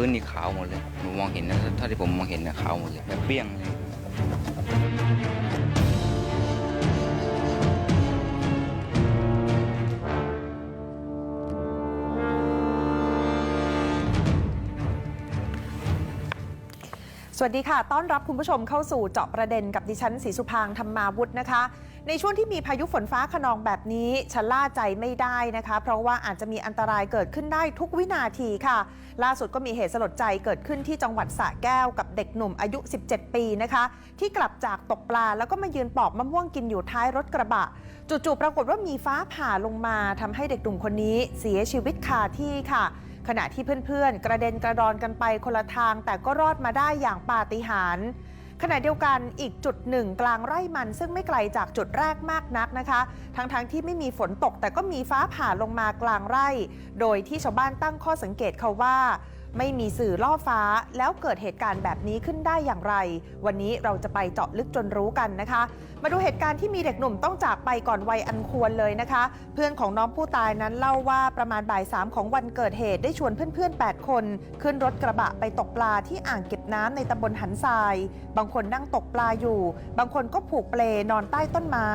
ื้นนี่ขาวหมดเลยหนูมองเห็นนะเท่าที่ผมมองเห็นนะขาวหมดเลยแบบเปี้ยงเลย สวัสดีค่ะ ต้อนรับคุณผู้ชมเข้าสู่เจาะประเด็นกับดิฉันศรีสุพางธรรมาวุฒินะคะ ในช่วงที่มีพายุฝนฟ้าขนองแบบนี้ชะล่าใจไม่ได้นะคะ เพราะว่าอาจจะมีอันตรายเกิดขึ้นได้ทุกวินาทีค่ะ ล่าสุดก็มีเหตุสลดใจเกิดขึ้นที่จังหวัดสระแก้วกับเด็กหนุ่มอายุ 17 ปีนะคะ ที่กลับจากตกปลาแล้วก็มายืนปอกมะม่วงกินอยู่ท้ายรถกระบะ จู่ๆปรากฏว่ามีฟ้าผ่าลงมาทำให้เด็กหนุ่มคนนี้เสียชีวิตคาที่ค่ะ ขณะที่เพื่อนๆ กระเด็นกระดอนกันไปคนละทาง แต่ก็รอดมาได้อย่างปาฏิหาริย์ขณะเดียวกันอีกจุดหนึ่งกลางไร่มันซึ่งไม่ไกลจากจุดแรกมากนักนะคะ ทั้งๆที่ไม่มีฝนตกแต่ก็มีฟ้าผ่าลงมากลางไร่ โดยที่ชาวบ้านตั้งข้อสังเกตเขาว่า ไม่มีสื่อล่อฟ้าแล้วเกิดเหตุการณ์แบบนี้ขึ้นได้อย่างไร วันนี้เราจะไปเจาะลึกจนรู้กันนะคะ มาดูเหตุการณ์ที่มีเด็กหนุ่มต้องจากไปก่อนวัยอันควรเลยนะคะ เพื่อนของน้องผู้ตายนั้นเล่าว่าประมาณบ่ายสามของวันเกิดเหตุได้ชวนเพื่อนๆ 8 คน ขึ้นรถกระบะไปตกปลาที่อ่างเก็บน้ำในตำบลหันทราย บางคนนั่งตกปลาอยู่ บางคนก็ผูกเปลนอนใต้ต้นไม้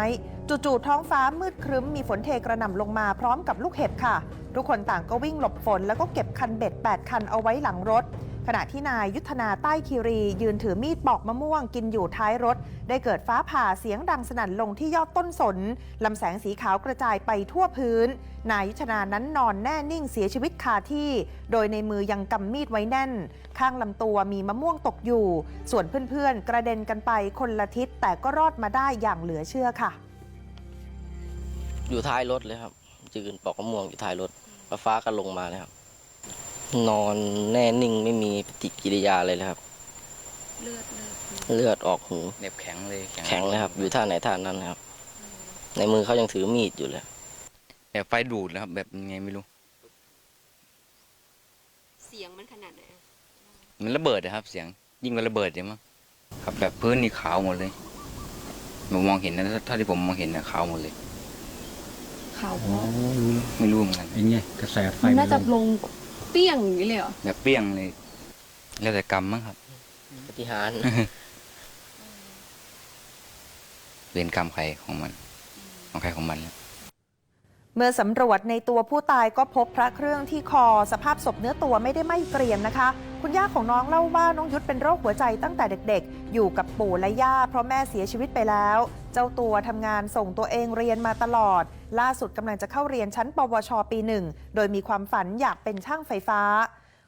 จู่ๆท้องฟ้ามืดครึ้มมีฝนเทกระหน่ำลงมาพร้อมกับลูกเห็บค่ะ ทุกคนต่างก็วิ่งหลบฝนแล้วก็เก็บคันเบ็ด 8 คันเอาไว้หลังรถ ขณะที่นายยุทธนาใต้คีรี ยืนถือมีดปอกมะม่วงกินอยู่ท้ายรถ ได้เกิดฟ้าผ่าเสียงดังสนั่นลงที่ยอดต้นสนลำแสงสีขาวกระจายไปทั่วพื้น นายยุทธนานั้นนอนแน่นิ่งเสียชีวิตคาที่ โดยในมือยังกำมีดไว้แน่น ข้างลำตัวมีมะม่วงตกอยู่ ส่วนเพื่อนๆ กระเด็นกันไปคนละทิศแต่ก็รอดมาได้อย่างเหลือเชื่อค่ะ อยู่ท้ายรถเลยครับยืนปอกมะม่วงอยู่ท้ายรถฟ้าก็ลงมาเลยครับ นอนแน่นิ่งไม่มีปฏิกิริยาเลยเลยครับ เลือดเลือดเลือดออกหูเน็บแข็งเลยแข็งเลยครับ อยู่ท่าไหนท่านั้นนะครับ ในมือเขายังถือมีดอยู่เลยแบบไฟดูดนะครับ แบบยังไงไม่รู้ เสียงมันขนาดไหนอะมันระเบิดนะครับ เสียงยิ่งกว่าระเบิดเลยมั้งครับแบบพื้นนี่ขาวหมดเลยผมมองเห็นนะเท่าที่ผมมองเห็นนะขาวหมดเลยข่าวอ๋อรู้แล้วไม่รู้เหมือนกัน ไอ้เนี่ยกระแสไฟมันน่าจะลงลงเปี้ยงอย่างนี้เลยเหรอแบบเปี้ยงเลยแล้วแต่กรรมมั้งครับปฏิหารย์เวรกรรมใครของมัน ของใครของมันแล้ว เมื่อสำรวจในตัวผู้ตายก็พบพระเครื่องที่คอ สภาพศพเนื้อตัวไม่ได้ไหม้เกรียมนะคะ คุณย่าของน้องเล่าว่าน้องยุทธเป็นโรคหัวใจตั้งแต่เด็กๆ อยู่กับปู่และย่าเพราะแม่เสียชีวิตไปแล้ว เจ้าตัวทำงานส่งตัวเองเรียนมาตลอด ล่าสุดกำลังจะเข้าเรียนชั้นปวชปีหนึ่งโดยมีความฝันอยากเป็นช่างไฟฟ้า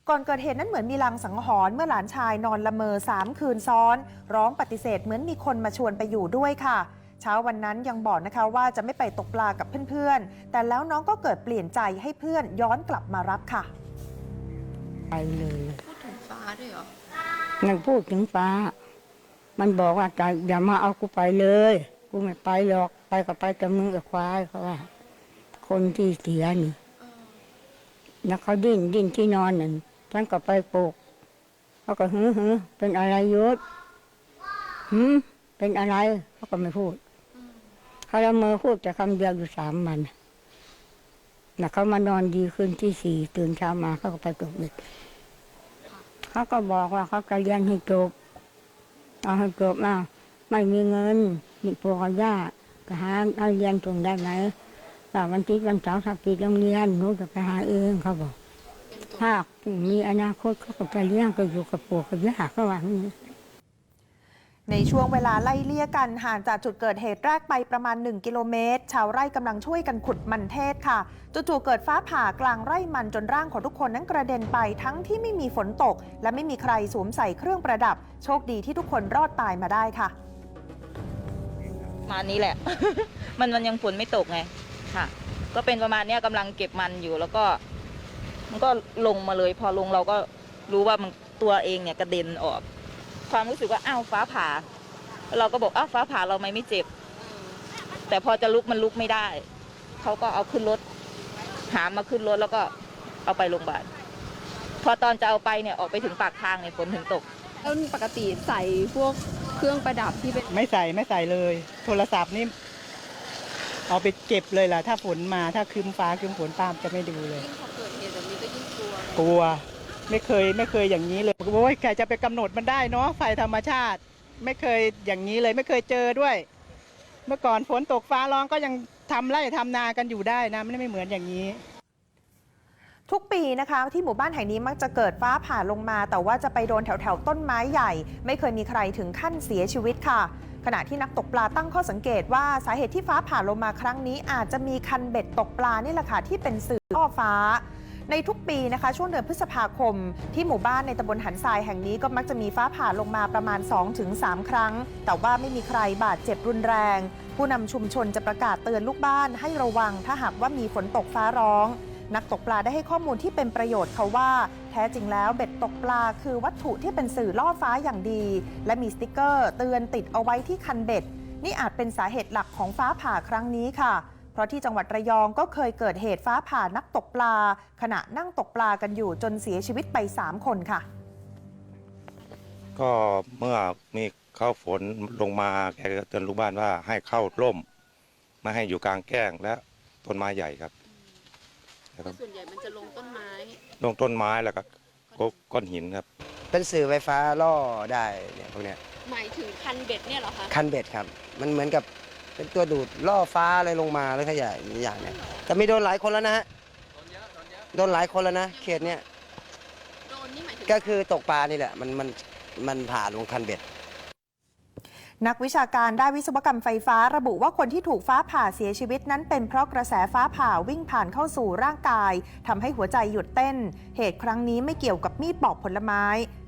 ก่อนเกิดเหตุนั้นเหมือนมีลางสังหรณ์เมื่อหลานชายนอนละเมอสามคืนซ้อน ร้องปฏิเสธเหมือนมีคนมาชวนไปอยู่ด้วยค่ะ เช้าวันนั้นยังบอกนะคะว่าจะไม่ไปตกปลากับเพื่อนๆ แต่แล้วน้องก็เกิดเปลี่ยนใจให้เพื่อนย้อนกลับมารับค่ะ ไปเลยพูดถึงฟ้าด้วยเหรอ มันพูดถึงฟ้า มันบอกว่าจะอย่ามาเอากูไปเลย กูไม่ไปหรอก ไปก็ไปกับมึงกับควายเขาว่า คนที่เสียนี่แล้วเขาดิ้นดิ้นที่นอนนั่นฉันก็ไปปลุกเขาก็หือหือเป็นอะไรยุดหืมเป็นอะไรเขาก็ไม่พูด เขาละเมอพูดแต่คำเดียวอยู่สามวันแล้วเขามานอนดีขึ้นที่สี่ตื่นเช้ามาเขาก็ไปตกเบ็ดเขาก็บอกว่าเขาจะเรียนให้จบเอาให้จบมาไม่มีเงินมีพวกญาติก็หาให้เรียนตรงได้ไหมแต่วันที่วันเสาร์ถ้าปิดโรงเรียนหนูจะไปหาเองเขาบอกถ้ามีอนาคตเขาก็ไปเลี้ยงก็อยู่กับปู่กับย่าเขาว่าอย่างนี้ ในช่วงเวลาไล่เลี่ยกันห่างจากจุดเกิดเหตุแรกไปประมาณ 1 กิโลเมตร ชาวไร่กำลังช่วยกันขุดมันเทศค่ะจู่ๆเกิดฟ้าผ่ากลางไร่มันจนร่างของทุกคนนั้นกระเด็นไปทั้งที่ไม่มีฝนตก และไม่มีใครสวมใส่เครื่องประดับ โชคดีที่ทุกคนรอดตายมาได้ค่ะ มานี้แหละ มันมันยังฝนไม่ตกไงค่ะ ก็เป็นประมาณเนี้ยกำลังเก็บมันอยู่แล้วก็ มันก็ลงมาเลย พอลงเราก็รู้ว่ามันตัวเองเนี่ยกระเด็นออก ความรู้สึกว่าอ้าวฟ้าผ่าแล้วเราก็บอกอ้าวฟ้าผ่าเราไม่ไม่เจ็บ แต่พอจะลุกมันลุกไม่ได้เขาก็เอาขึ้นรถ หามมาขึ้นรถแล้วก็เอาไปโรงพยาบาลพอตอนจะเอาไปเนี่ยออกไปถึงปากทางเนี่ยฝนถึงตกแล้วปกติใส่พวกเครื่องประดับที่เป็นไม่ใส่ไม่ใส่เลย โทรศัพท์นี่เอาไปเก็บเลยล่ะ ถ้าฝนมาถ้าคืมฟ้าคืมฝนป้ามจะไม่ดูเลย ยิ่งพอเกิดเหตุแบบนี้ก็ยิ่งกลัว กลัว ไม่เคยไม่เคยอย่างนี้เลยโอ้ยใครจะไปกำหนดมันได้เนาะไฟธรรมชาติ ไม่เคยอย่างนี้เลยไม่เคยเจอด้วย เมื่อก่อนฝนตกฟ้าร้องก็ยังทำไร่ทำนากันอยู่ได้นะไม่ไม่เหมือนอย่างนี้ทุกปีนะคะที่หมู่บ้านแห่งนี้มักจะเกิดฟ้าผ่าลงมา แต่ว่าจะไปโดนแถวแถวๆต้นไม้ใหญ่ ไม่เคยมีใครถึงขั้นเสียชีวิตค่ะ ขณะที่นักตกปลาตั้งข้อสังเกตว่าสาเหตุที่ฟ้าผ่าลงมาครั้งนี้ อาจจะมีคันเบ็ดตกปลานี่แหละค่ะที่เป็นสื่อล่อฟ้า ในทุกปีนะคะ ช่วงเดือนพฤษภาคม ที่หมู่บ้านในตำบลหันทรายแห่งนี้ก็มักจะมีฟ้าผ่าลงมาประมาณ 2-3 ครั้ง แต่ว่าไม่มีใครบาดเจ็บรุนแรง ผู้นำชุมชนจะประกาศเตือนลูกบ้านให้ระวังถ้าหากว่ามีฝนตกฟ้าร้อง นักตกปลาได้ให้ข้อมูลที่เป็นประโยชน์เขาว่า แท้จริงแล้วเบ็ดตกปลาคือวัตถุที่เป็นสื่อล่อฟ้าอย่างดี และมีสติกเกอร์ เตือนติดเอาไว้ที่คันเบ็ด นี่อาจเป็นสาเหตุหลักของฟ้าผ่าครั้งนี้ค่ะ เพราะที่จังหวัดระยองก็เคยเกิดเหตุฟ้าผ่านักตกปลา ขณะนั่งตกปลากันอยู่จนเสียชีวิตไป 3 คนค่ะ ก็เมื่อมีเข้าฝนลงมาแกก็เตือนลูกบ้านว่าให้เข้าร่มไม่ให้อยู่กลางแก้งและต้นไม้ใหญ่ครับแล้วก็ส่วนใหญ่มันจะลงต้นไม้ ลงต้นไม้แล้วก็ก้อนหินครับ เป็นสื่อไฟฟ้าล่อได้เนี่ยพวกเนี้ยหมายถึงคันเบ็ดเนี่ยเหรอคะ คันเบ็ดครับ มันเหมือนกับ เป็นตัวดูดล่อฟ้าอะไรลงมาแล้วขยายอย่างเนี้ยแต่ไม่โดนหลายคนแล้วนะฮะโดนหลายคนแล้วนะเขตเนี้ยโดนนี่หมายถึงก็คือตกปลานี่แหละมันมันมันผ่าลงคันเบ็ด นักวิชาการด้านวิศวกรรมไฟฟ้าระบุว่าคนที่ถูกฟ้าผ่าเสียชีวิตนั้นเป็นเพราะกระแสฟ้าผ่าวิ่งผ่านเข้าสู่ร่างกายทำให้หัวใจหยุดเต้น เหตุครั้งนี้ไม่เกี่ยวกับมีดปอกผลไม้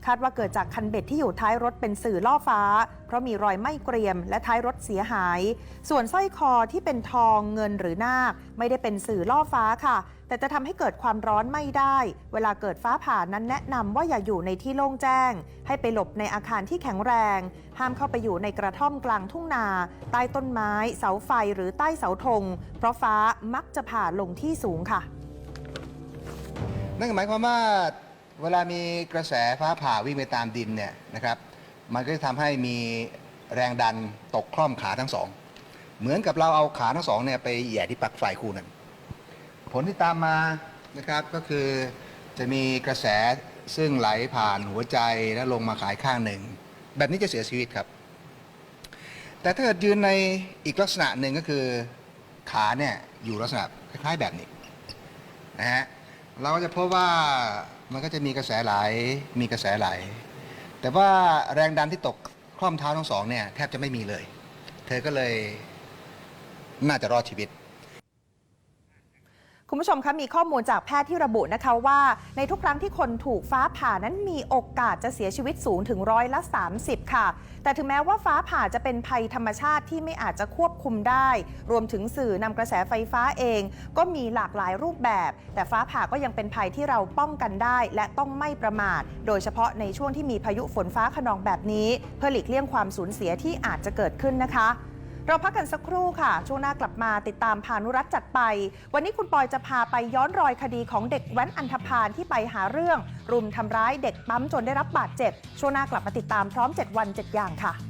คาดว่าเกิดจากคันเบ็ดที่อยู่ท้ายรถเป็นสื่อล่อฟ้า เพราะมีรอยไหม้เกรียม และท้ายรถเสียหาย ส่วนสร้อยคอที่เป็นทองเงินหรือนาคไม่ได้เป็นสื่อล่อฟ้าค่ะ แต่จะทำให้เกิดความร้อนไม่ได้ เวลาเกิดฟ้าผ่านั้นแนะนำว่าอย่าอยู่ในที่โล่งแจ้ง ให้ไปหลบในอาคารที่แข็งแรง ห้ามเข้าไปอยู่ในกระท่อมกลางทุ่งนา ใต้ต้นไม้ เสาไฟหรือใต้เสาธง เพราะฟ้ามักจะผ่าลงที่สูงค่ะ นั่นหมายความว่าเวลามีกระแสฟ้าผ่าวิ่งไปตามดินเนี่ยนะครับ มันก็จะทำให้มีแรงดันตกคล่อมขาทั้งสอง เหมือนกับเราเอาขาทั้งสองเนี่ยไปแหย่ที่ปลั๊กไฟคู่นั้น ผลที่ตามมานะครับก็คือจะมีกระแสซึ่งไหลผ่านหัวใจและลงมาขายข้างหนึ่ง แบบนี้จะเสียชีวิตครับ แต่ถ้าเกิดยืนในอีกลักษณะหนึ่งก็คือขาเนี่ยอยู่ลักษณะคล้ายๆแบบนี้นะฮะเราก็จะพบว่ามันก็จะมีกระแสไหลมีกระแสไหล แต่ว่าแรงดันที่ตกคล่อมเท้าทั้งสองเนี่ยแทบจะไม่มีเลย เธอก็เลยน่าจะรอดชีวิต คุณผู้ชมคะมีข้อมูลจากแพทย์ที่ระบุนะคะว่า ในทุกครั้งที่คนถูกฟ้าผ่านั้นมีโอกาสจะเสียชีวิตสูงถึงร้อยละ 30 ค่ะ แต่ถึงแม้ว่าฟ้าผ่าจะเป็นภัยธรรมชาติที่ไม่อาจจะควบคุมได้ รวมถึงสื่อนำกระแสไฟฟ้าเอง ก็มีหลากหลายรูปแบบ แต่ฟ้าผ่าก็ยังเป็นภัยที่เราป้องกันได้ และต้องไม่ประมาท โดยเฉพาะในช่วงที่มีพายุฝนฟ้าขนองแบบนี้ เพื่อหลีกเลี่ยงความสูญเสียที่อาจจะเกิดขึ้นนะคะ เราพักกันสักครู่ค่ะ ช่วงหน้ากลับมาติดตามพานุรัตน์จัดไป วันนี้คุณปอยจะพาไปย้อนรอยคดีของเด็กแว้นอันธพาลที่ไปหาเรื่อง รุมทำร้ายเด็กปั๊มจนได้รับบาดเจ็บ ช่วงหน้ากลับมาติดตามพร้อม 7 วัน 7 อย่างค่ะ